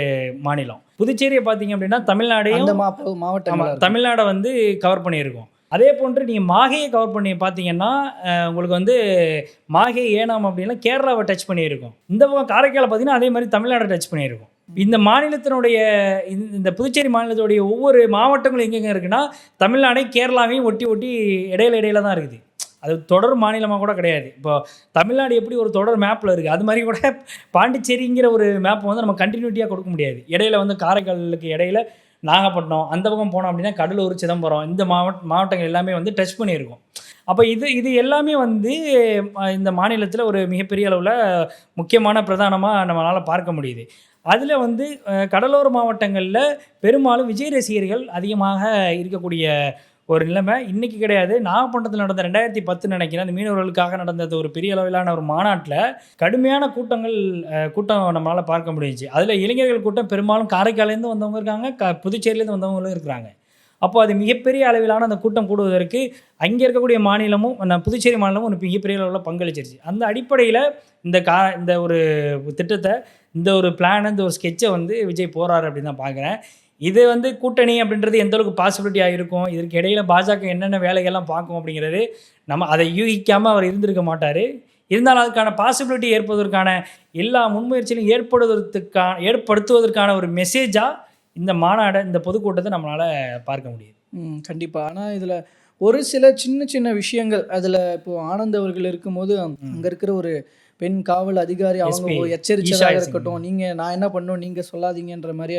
மாநிலம். புதுச்சேரியை பார்த்தீங்க அப்படின்னா தமிழ்நாடையும் அந்த மா ஆமா மாவட்டங்கள் தமிழ்நாடை வந்து கவர் பண்ணியிருக்கோம். அதே போன்று நீங்கள் மாகையை கவர் பண்ணி பார்த்தீங்கன்னா உங்களுக்கு வந்து மாகை ஏனாம் அப்படின்னா கேரளாவை டச் பண்ணியிருக்கோம். இந்த பக்கம் காரைக்காலை பார்த்தீங்கன்னா அதே மாதிரி தமிழ்நாடை டச் பண்ணியிருக்கோம். இந்த மாநிலத்தினுடைய இந்த- இந்த புதுச்சேரி மாநிலத்துடைய ஒவ்வொரு மாவட்டங்களும் எங்கெங்க இருக்குன்னா தமிழ்நாடையும் கேரளாவையும் ஒட்டி ஒட்டி இடையில இடையில தான் இருக்குது. அது தொடர் மாநிலமாக கூட கிடையாது. இப்போ தமிழ்நாடு எப்படி ஒரு தொடர் மேப்பில் இருக்குது அது மாதிரி கூட பாண்டிச்சேரிங்கிற ஒரு மேப்பை வந்து நம்ம கண்டினியூட்டியாக கொடுக்க முடியாது. இடையில வந்து காரைக்காலுக்கு இடையில நாகப்பட்டினம் அந்த பக்கம் போனோம் அப்படின்னா கடலூர் சிதம்பரம் இந்த மாவட்ட மாவட்டங்கள் எல்லாமே வந்து டச் பண்ணியிருக்கோம். அப்போ இது இது எல்லாமே வந்து இந்த மாநிலத்தில் ஒரு மிகப்பெரிய அளவில் முக்கியமான பிரதானமாக நம்மளால் பார்க்க முடியுது. அதில் வந்து கடலோர மாவட்டங்களில் பெரும்பாலும் விஜய் ரசிகர்கள் அதிகமாக இருக்கக்கூடிய ஒரு நிலைமை. இன்றைக்கி கிடையாது. நாகப்பட்டினத்தில் நடந்த ரெண்டாயிரத்தி பத்து நினைக்கிறேன். அந்த மீனவர்களுக்காக நடந்தது ஒரு பெரிய அளவிலான ஒரு மாநாட்டில் கடுமையான கூட்டங்கள் கூட்டம் நம்மளால் பார்க்க முடிஞ்சுச்சு. அதில் இளைஞர்கள் கூட்டம் பெரும்பாலும் காரைக்காலேருந்து வந்தவங்க இருக்காங்க. க புதுச்சேரியிலேருந்து வந்தவங்களும் இருக்கிறாங்க. அப்போ அது மிகப்பெரிய அளவிலான அந்த கூட்டம் கூடுவதற்கு அங்கே இருக்கக்கூடிய மாநிலமும் அந்த புதுச்சேரி மாநிலமும் ஒரு மிகப்பெரிய அளவில் பங்களிச்சிருச்சு. அந்த அடிப்படையில் இந்த கா இந்த ஒரு திட்டத்தை இந்த ஒரு பிளான் இந்த ஒரு ஸ்கெட்சை வந்து விஜய் போகிறாரு அப்படின்னு தான் பார்க்குறேன். இது வந்து கூட்டணி அப்படின்றது எந்த அளவுக்கு பாசிபிலிட்டியாக இருக்கும் இதற்கு இடையில பாஜக என்னென்ன வேலைகள்லாம் பார்க்கும் அப்படிங்கிறது நம்ம அதை யூகிக்காமல் அவர் இருந்திருக்க மாட்டார். இருந்தாலும் அதுக்கான பாசிபிலிட்டி ஏற்படுவதற்கான எல்லா முன்முயற்சியிலும் ஏற்படுவதற்கான ஏற்படுத்துவதற்கான ஒரு மெசேஜாக இந்த மாநாடை இந்த பொதுக்கூட்டத்தை நம்மளால் பார்க்க முடியுது. ம் கண்டிப்பாக ஆனால் இதில் ஒரு சில சின்ன சின்ன விஷயங்கள் அதில் இப்போ ஆனந்த் அவர்கள் இருக்கும்போது அங்கே இருக்கிற ஒரு பெண் காவல் அதிகாரி அவங்க எச்சரிச்சதாக இருக்கட்டும். நீங்கள் நான் என்ன பண்ணணும் நீங்கள் சொல்லாதீங்கன்ற மாதிரி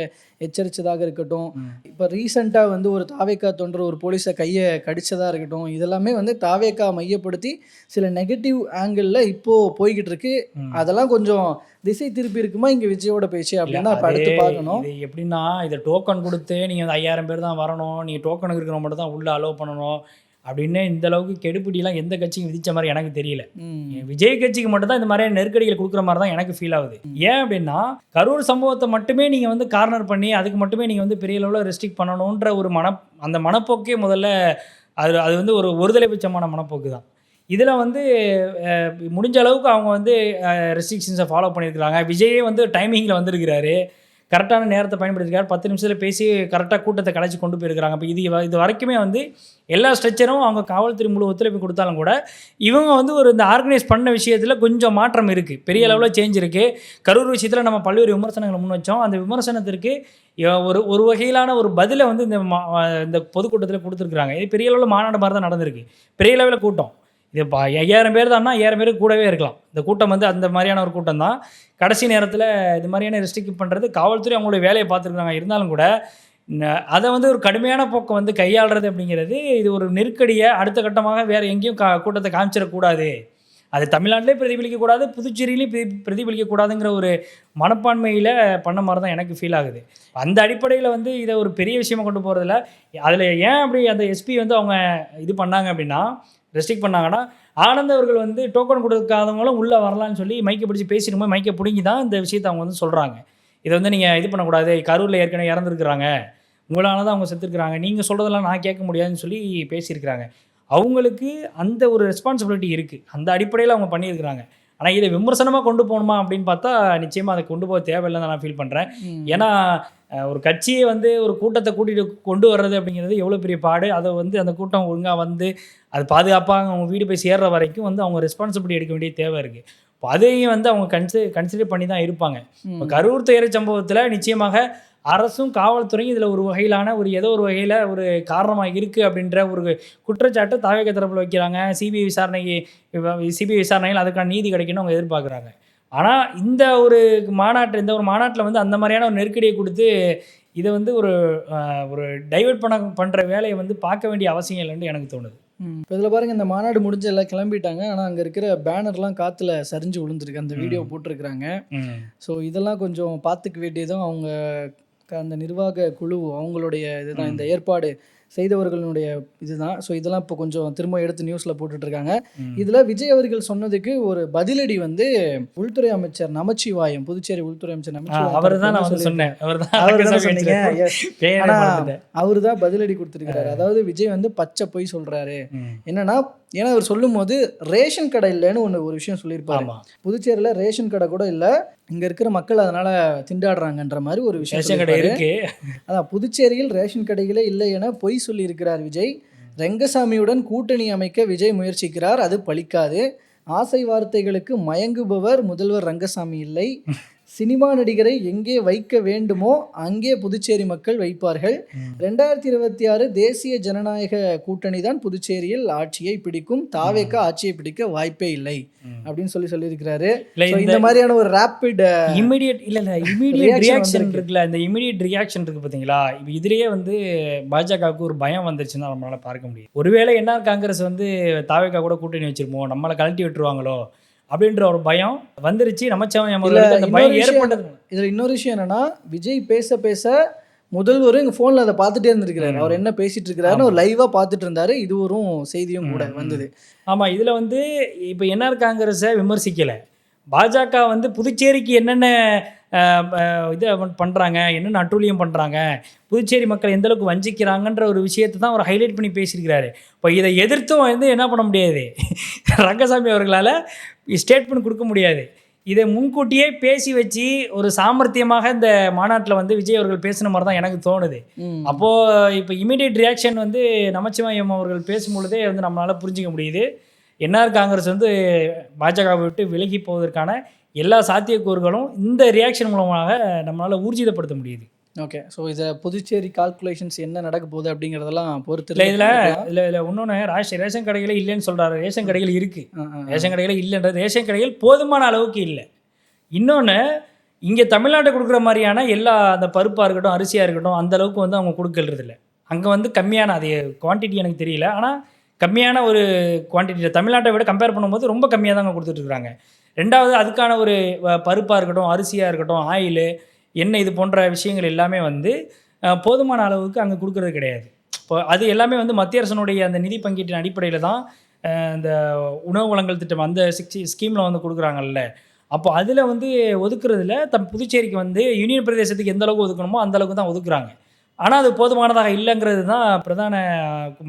எச்சரிச்சதாக இருக்கட்டும். இப்போ ரீசெண்டாக வந்து ஒரு தாவேக்கா தொண்டர் ஒரு போலீஸை கையை கடிச்சதாக இருக்கட்டும். இதெல்லாமே வந்து தாவேக்கா மையப்படுத்தி சில நெகட்டிவ் ஆங்கிளில் இப்போது போய்கிட்டு இருக்கு. அதெல்லாம் கொஞ்சம் திசை திருப்பி இருக்குமா? இங்கே விஜயோட பேச்சு அப்படின்னு அடுத்து பார்க்கணும். எப்படின்னா இதை டோக்கன் கொடுத்து நீங்கள் ஐயாயிரம் பேர் தான் வரணும். நீங்கள் டோக்கன் இருக்கிறவங்க மட்டும் தான் உள்ளே அலோவ் பண்ணணும். அப்படின்னு இந்த அளவுக்கு கெடுபிடிலாம் எந்த கட்சியும் விதிச்ச மாதிரி எனக்கு தெரியல. விஜய் கட்சிக்கு மட்டும் தான் இந்த மாதிரியான நெருக்கடிகள் கொடுக்குற மாதிரி தான் எனக்கு ஃபீல் ஆகுது. ஏன் அப்படின்னா கரூர் சம்பவத்தை மட்டுமே நீங்கள் வந்து கார்னர் பண்ணி அதுக்கு மட்டுமே நீங்கள் வந்து பெரிய அளவில் ரெஸ்ட்ரிக்ட் பண்ணணுன்ற ஒரு மன அந்த மனப்போக்கே முதல்ல அது அது வந்து ஒரு ஒருதலை பட்சமான மனப்போக்கு தான். இதில் வந்து முடிஞ்ச அளவுக்கு அவங்க வந்து ரெஸ்ட்ரிக்ஷன்ஸை ஃபாலோ பண்ணியிருக்கிறாங்க. விஜயே வந்து டைமிங்கில் வந்திருக்கிறாரு. கரெக்டான நேரத்தை பயன்படுத்திருக்காரு. பத்து நிமிஷத்தில் பேசி கரெக்டாக கூட்டத்தை கலைச்சி கொண்டு போயிருக்கிறாங்க. இப்போ இது இது வரைக்குமே வந்து எல்லா ஸ்ட்ரக்சரும் அவங்க காவல்துறை முழு ஒத்துழைப்பு கொடுத்தாலும் கூட இவங்க வந்து ஒரு இந்த ஆர்கனைஸ் பண்ண விஷயத்தில் கொஞ்சம் மாற்றம் இருக்குது பெரிய அளவில் சேஞ்ச் இருக்குது கரூர் விஷயத்தில் நம்ம பல்வேறு விமர்சனங்களை முன் வச்சோம். அந்த விமர்சனத்திற்கு ஒரு ஒரு வகையிலான ஒரு பதிலை வந்து இந்த மா- இந்த பொதுக்கூட்டத்தில் கொடுத்துருக்குறாங்க. இது பெரிய அளவில் மாநாடு மாதிரி தான் நடந்திருக்கு. பெரிய அளவில் கூட்டம். இது பா ஐயாயிரம் பேர் தான்னா ஐயாயிரம் பேர் கூடவே இருக்கலாம். இந்த கூட்டம் வந்து அந்த மாதிரியான ஒரு கூட்டம் தான். கடைசி நேரத்தில் இது மாதிரியான ரெஸ்ட்ரிக்ட் பண்ணுறது காவல்துறை அவங்களுடைய வேலையை பார்த்துருக்காங்க. இருந்தாலும் கூட அதை வந்து ஒரு கடுமையான போக்கம் வந்து கையாளுறது அப்படிங்கிறது இது ஒரு நெருக்கடியை அடுத்த கட்டமாக வேறு எங்கேயும் கா கூட்டத்தை காமிச்சிடக்கூடாது. அது தமிழ்நாட்டிலே பிரதிபலிக்கக்கூடாது புதுச்சேரியிலையும் பிரதி பிரதிபலிக்கக்கூடாதுங்கிற ஒரு மனப்பான்மையில் பண்ண மாதிரி தான் எனக்கு ஃபீல் ஆகுது. அந்த அடிப்படையில் வந்து இதை ஒரு பெரிய விஷயமா கொண்டு போகிறதில்ல அதில் ஏன் அப்படி அந்த எஸ்பி வந்து அவங்க இது பண்ணாங்க அப்படின்னா ரெஸ்ட்ரிக்ட் பண்ணாங்கன்னா ஆனந்த் அவர்கள் வந்து டோக்கன் கொடுக்காதவங்களும் உள்ளே வரலான்னு சொல்லி மைக்கை பிடிச்சி பேசிடும்போது மைக்கை பிடுங்கி தான் இந்த விஷயத்தை அவங்க வந்து சொல்கிறாங்க இதை வந்து நீங்கள் இது பண்ணக்கூடாது கரூரில் ஏற்கனவே இறந்துருக்குறாங்க. உங்களால தான் அவங்க செத்துருக்குறாங்க. நீங்கள் சொல்கிறதெல்லாம் நான் கேட்க முடியாதுன்னு சொல்லி பேசியிருக்கிறாங்க. அவங்களுக்கு அந்த ஒரு ரெஸ்பான்சிபிலிட்டி இருக்குது அந்த அடிப்படையில் அவங்க பண்ணியிருக்கிறாங்க. ஆனால் இதை விமர்சனமாக கொண்டு போகணுமா அப்படின்னு பார்த்தா நிச்சயமாக அதை கொண்டு போக தேவையில்லைன்னு நான் ஃபீல் பண்ணுறேன் ஏன்னா ஒரு கட்சியை வந்து ஒரு கூட்டத்தை கூட்டிகிட்டு கொண்டு வர்றது அப்படிங்கிறது எவ்வளோ பெரிய பாடு. அதை வந்து அந்த கூட்டம் ஒழுங்காக வந்து அது பாதுகாப்பாக அவங்க வீடு போய் சேர்ற வரைக்கும் வந்து அவங்க ரெஸ்பான்சிபிலிட்டி எடுக்க வேண்டிய தேவை இருக்குது இப்போ அதையும் வந்து அவங்க கன்சி கன்சிடர் பண்ணி தான் இருப்பாங்க கரூர் துயர சம்பவத்தில் நிச்சயமாக அரசும் காவல்துறையும் இதில் ஒரு வகையிலான ஒரு ஏதோ ஒரு வகையில் ஒரு காரணமாக இருக்குது அப்படின்ற ஒரு குற்றச்சாட்டை தாவேக தரப்பில் வைக்கிறாங்க. சிபிஐ விசாரணைக்கு சிபிஐ விசாரணையில் அதுக்கான நீதி கிடைக்கணும் அவங்க எதிர்பார்க்குறாங்க. ஆனால் இந்த ஒரு மாநாட்டு இந்த ஒரு மாநாட்டில் வந்து அந்த மாதிரியான ஒரு நெருக்கடியை கொடுத்து இதை வந்து ஒரு ஒரு டைவர்ட் பண்ண பண்ணுற வேலையை வந்து பார்க்க வேண்டிய அவசியம் இல்லைன்னு எனக்கு தோணுது. இப்போ இதில் பாருங்க இந்த மாநாடு முடிஞ்சு எல்லாம் கிளம்பிட்டாங்க. ஆனால் அங்கே இருக்கிற பேனர்லாம் காற்றுல சரிஞ்சு விழுந்திருக்கு. அந்த வீடியோ போட்டிருக்கிறாங்க. ஸோ இதெல்லாம் கொஞ்சம் பார்த்துக்க வேண்டியதும் அவங்க அந்த நிர்வாக குழு அவங்களுடைய இதுதான் இந்த ஏற்பாடு செய்தவர்களுடைய இதுதான். ஸோ இதெல்லாம் இப்போ கொஞ்சம் திரும்ப எடுத்து நியூஸில் போட்டுட்டு இருக்காங்க ம். இதில் விஜய் அவர்கள் சொன்னதுக்கு ஒரு பதிலடி வந்து உள்துறை அமைச்சர் நமச்சிவாயம் புதுச்சேரி உள்துறை அமைச்சர் நமச்சிவாயம் அவர் தான் நான் சொன்னேன். அவர் தான் சொன்னீங்க. அவர் தான் பதிலடி கொடுத்துருக்காரு அதாவது விஜய் வந்து பச்சை பொய் சொல்றாரு. என்னன்னா ஏன்னா அவர் சொல்லும்போது ரேஷன் கடை இல்லைன்னு ஒன்று ஒரு விஷயம் சொல்லியிருப்பாரு. புதுச்சேரியில் ரேஷன் கடை கூட இல்லை. இங்கே இருக்கிற மக்கள் அதனால திண்டாடுறாங்கன்ற மாதிரி ஒரு விஷயம் ரேஷன் கடை. இருக்கு. அதான் புதுச்சேரியில் ரேஷன் கடைகளே இல்லை என பொய் சொல்லியிருக்கிறார் விஜய். ரெங்கசாமியுடன் கூட்டணி அமைக்க விஜய் முயற்சிக்கிறார் அது பலிக்காது ஆசை வார்த்தைகளுக்கு மயங்குபவர் முதல்வர் ரங்கசாமி இல்லை. சினிமா நடிகரை எங்கே வைக்க வேண்டுமோ அங்கே புதுச்சேரி மக்கள் வைப்பார்கள். ரெண்டாயிரத்தி இருபத்தி ஆறு தேசிய ஜனநாயக கூட்டணி தான் புதுச்சேரியில் ஆட்சியை பிடிக்கும். தாவேக்கா ஆட்சியை பிடிக்க வாய்ப்பே இல்லை அப்படின்னு சொல்லி சொல்லியிருக்கிறாரு. இந்த மாதிரியான ஒரு ரேப்பிட் இமிடியட் இல்ல இல்ல இமிடியட் ரியாக்ஷன். இருக்குல்ல இந்த இமிடியட் ரியாக்ஷன் இருக்கு பாத்தீங்களா இப்போ இதுலயே வந்து பாஜகவுக்கு ஒரு பயம் வந்துருச்சுன்னு நம்மளால பார்க்க முடியும் ஒருவேளை என்ஆர் காங்கிரஸ் வந்து தாவேக்கா கூட கூட்டணி வச்சிருமோ நம்மளை கழட்டி விட்டுருவாங்களோ? அப்படின்ற ஒரு பயம் வந்துருச்சு. நமச்சிவாயம் அந்த பயம் ஏற்பட்டது. இதில் இன்னொரு விஷயம் என்னன்னா விஜய் பேச பேச முதல்வர் இங்கே ஃபோனில் அதை பார்த்துட்டே இருந்திருக்கிறாரு. அவர் என்ன பேசிட்டு இருக்கிறாருன்னு ஒரு லைவாக பார்த்துட்டு இருந்தாரு. இது ஒரு செய்தியும் கூட வந்தது. ஆமா இதுல வந்து இப்போ என்ஆர் காங்கிரஸை விமர்சிக்கல. பாஜக வந்து புதுச்சேரிக்கு என்னென்ன இது பண்ணுறாங்க என்னென்ன அட்டூழியம் பண்ணுறாங்க புதுச்சேரி மக்கள் எந்த அளவுக்கு வஞ்சிக்கிறாங்கன்ற ஒரு விஷயத்தை தான் அவர் ஹைலைட் பண்ணி பேசியிருக்கிறாரு. இப்போ இதை எதிர்த்தும் வந்து என்ன பண்ண முடியாது. ரங்கசாமி அவர்களால் ஸ்டேட்மெண்ட் கொடுக்க முடியாது. இதை முன்கூட்டியே பேசி வச்சு ஒரு சாமர்த்தியமாக இந்த மாநாட்டில் வந்து விஜய் அவர்கள் பேசின மாதிரி தான் எனக்கு தோணுது. அப்போது இப்போ இமீடியட் ரியாக்ஷன் வந்து நமச்சிவாயம் அவர்கள் பேசும்பொழுதே வந்து நம்மளால் புரிஞ்சிக்க முடியுது. என்ஆர் காங்கிரஸ் வந்து பாஜகவை விட்டு விலகி போவதற்கான எல்லா சாத்தியக்கூறுகளும் இந்த ரியாக்ஷன் மூலமாக நம்மளால் ஊர்ஜிதப்படுத்த முடியுது. ஓகே ஸோ இதை புதுச்சேரி கால்குலேஷன்ஸ் என்ன நடக்க போகுது அப்படிங்கிறதெல்லாம் பொறுத்து இல்லை இதில். இல்லை இல்லை இன்னொன்று ரேஷன் ரேஷன் கடைகளே இல்லைன்னு சொல்கிறாரு ரேஷன் கடைகள் இருக்குது. ரேஷன் கடைகளே இல்லைன்றது ரேஷன் கடைகள் போதுமான அளவுக்கு இல்லை. இன்னொன்று இங்கே தமிழ்நாட்டை கொடுக்குற மாதிரியான எல்லா அந்த பருப்பாக இருக்கட்டும் அரிசியாக இருக்கட்டும் அந்த அளவுக்கு வந்து அவங்க கொடுக்கறது இல்லை அங்கே வந்து கம்மியான அது குவான்டிட்டி எனக்கு தெரியல. ஆனால் கம்மியான ஒரு குவான்டிட்டியில் தமிழ்நாட்டை விட கம்பேர் பண்ணும்போது ரொம்ப கம்மியாக தான் கொடுத்துட்ருக்குறாங்க. ரெண்டாவது அதுக்கான ஒரு பருப்பாக இருக்கட்டும் அரிசியாக இருக்கட்டும் ஆயில் எண்ணெய் இது போன்ற விஷயங்கள் எல்லாமே வந்து போதுமான அளவுக்கு அங்கே கொடுக்குறது கிடையாது. இப்போ அது எல்லாமே வந்து மத்திய அரசனுடைய அந்த நிதி பங்கீட்டின் அடிப்படையில் தான் இந்த உணவு வழங்கல் திட்டம் அந்த சிக்ஸ்டி ஸ்கீமில் வந்து கொடுக்குறாங்கல்ல. அப்போ அதில் வந்து ஒதுக்குறதுல தம் புதுச்சேரிக்கு வந்து யூனியன் பிரதேசத்துக்கு எந்த அளவுக்கு ஒதுக்கணுமோ அந்த அளவுக்கு தான் ஒதுக்குறாங்க. ஆனால் அது போதுமானதாக இல்லைங்கிறது தான் பிரதான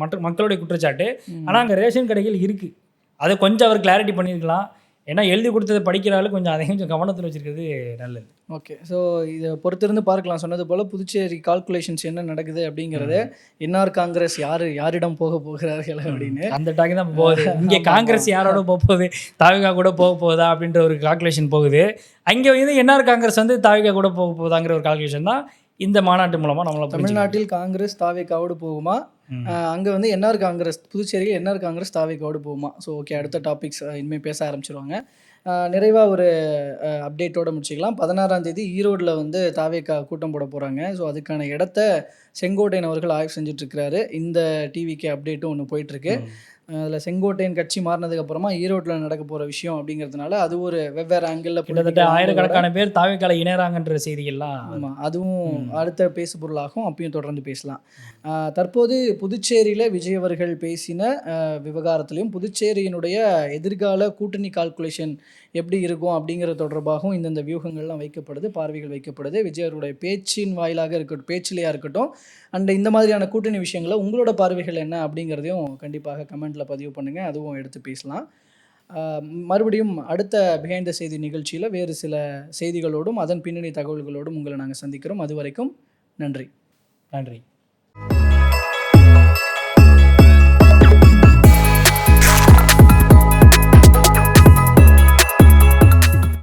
மற்ற மக்களுடைய குற்றச்சாட்டு. ஆனால் அங்கே ரேஷன் கடைகள் இருக்குது அதை கொஞ்சம் அவர் கிளாரிட்டி பண்ணியிருக்கலாம். ஏன்னா எழுதி கொடுத்ததை படிக்கிறாலும் கொஞ்சம் அதையும் கொஞ்சம் கவனத்தில் வச்சிருக்கிறது நல்லது. ஓகே ஸோ இதை பொறுத்திருந்து பார்க்கலாம். சொன்னது போல் புதுச்சேரி கால்குலேஷன்ஸ் என்ன நடக்குது அப்படிங்கிறது என்ஆர் காங்கிரஸ் யார் யாரிடம் போக போகிறார்கள் அப்படின்னு. அந்த டாக்கு தான் போகுது. இங்கே காங்கிரஸ் யாரோட போக போகுது? தாவிகா கூட போக போகுதா அப்படின்ற ஒரு கால்குலேஷன் போகுது. அங்கே வந்து என்ஆர் காங்கிரஸ் வந்து தாவிகா கூட போக போகுதாங்கிற ஒரு கால்குலேஷன் தான். இந்த மாநாட்டு மூலமாக நம்மளை. தமிழ்நாட்டில் காங்கிரஸ் தாவேக்காவோடு போகுமா? ம். அங்கே வந்து என்ஆர் காங்கிரஸ் புதுச்சேரியில் என்ஆர் காங்கிரஸ் தாவேக்காவோடு போகுமா? ஸோ ஓகே அடுத்த டாபிக்ஸ் இனிமேல் பேச ஆரம்பிச்சிருவாங்க. நிறைவாக ஒரு அப்டேட்டோட முடிச்சுக்கலாம். பதினாறாம் தேதி ஈரோட்டில் வந்து தாவேக்கா கூட்டம் போட போகிறாங்க ஸோ அதுக்கான இடத்த செங்கோட்டையன் அவர்கள் ஆய்வு செஞ்சுட்டு இருக்கிறாரு. இந்த டிவிக்கு அப்டேட்டும் ஒன்று போயிட்டுருக்கு அதில் செங்கோட்டையன் கட்சி மாறினதுக்கு அப்புறமா ஈரோட்டில் நடக்க போகிற விஷயம் அப்படிங்கிறதுனால அது ஒரு வெவ்வேறு ஆங்கிளில் கிட்டத்தட்ட ஆயிரக்கணக்கான பேர் தாவேக்கால இணையறாங்கன்ற செய்திகள்லாம். ஆமாம் அதுவும் அடுத்த பேசு பொருளாகும் அப்பயும் தொடர்ந்து பேசலாம். தற்போது புதுச்சேரியில் விஜய் அவர்கள் பேசின விவகாரத்திலையும் புதுச்சேரியினுடைய எதிர்கால கூட்டணி கால்குலேஷன் எப்படி இருக்கும் அப்படிங்கிறது தொடர்பாகவும் இந்தந்த வியூகங்கள்லாம் வைக்கப்படுது பார்வைகள் வைக்கப்படுது. விஜய் அவருடைய பேச்சின் வாயிலாக இருக்கட்டும் பேச்சிலையாக இருக்கட்டும் அண்ட் இந்த மாதிரியான கூட்டணி விஷயங்களை உங்களோட பார்வைகள் என்ன அப்படிங்கிறதையும் கண்டிப்பாக கமெண்ட்டில் பதிவு பண்ணுங்கள் அதுவும் எடுத்து பேசலாம். மறுபடியும் அடுத்த பிஹைண்ட் த செய்தி நிகழ்ச்சியில் வேறு சில செய்திகளோடும் அதன் பின்னணி தகவல்களோடும் உங்களை நாங்கள் சந்திக்கிறோம். அது வரைக்கும் நன்றி. நன்றி.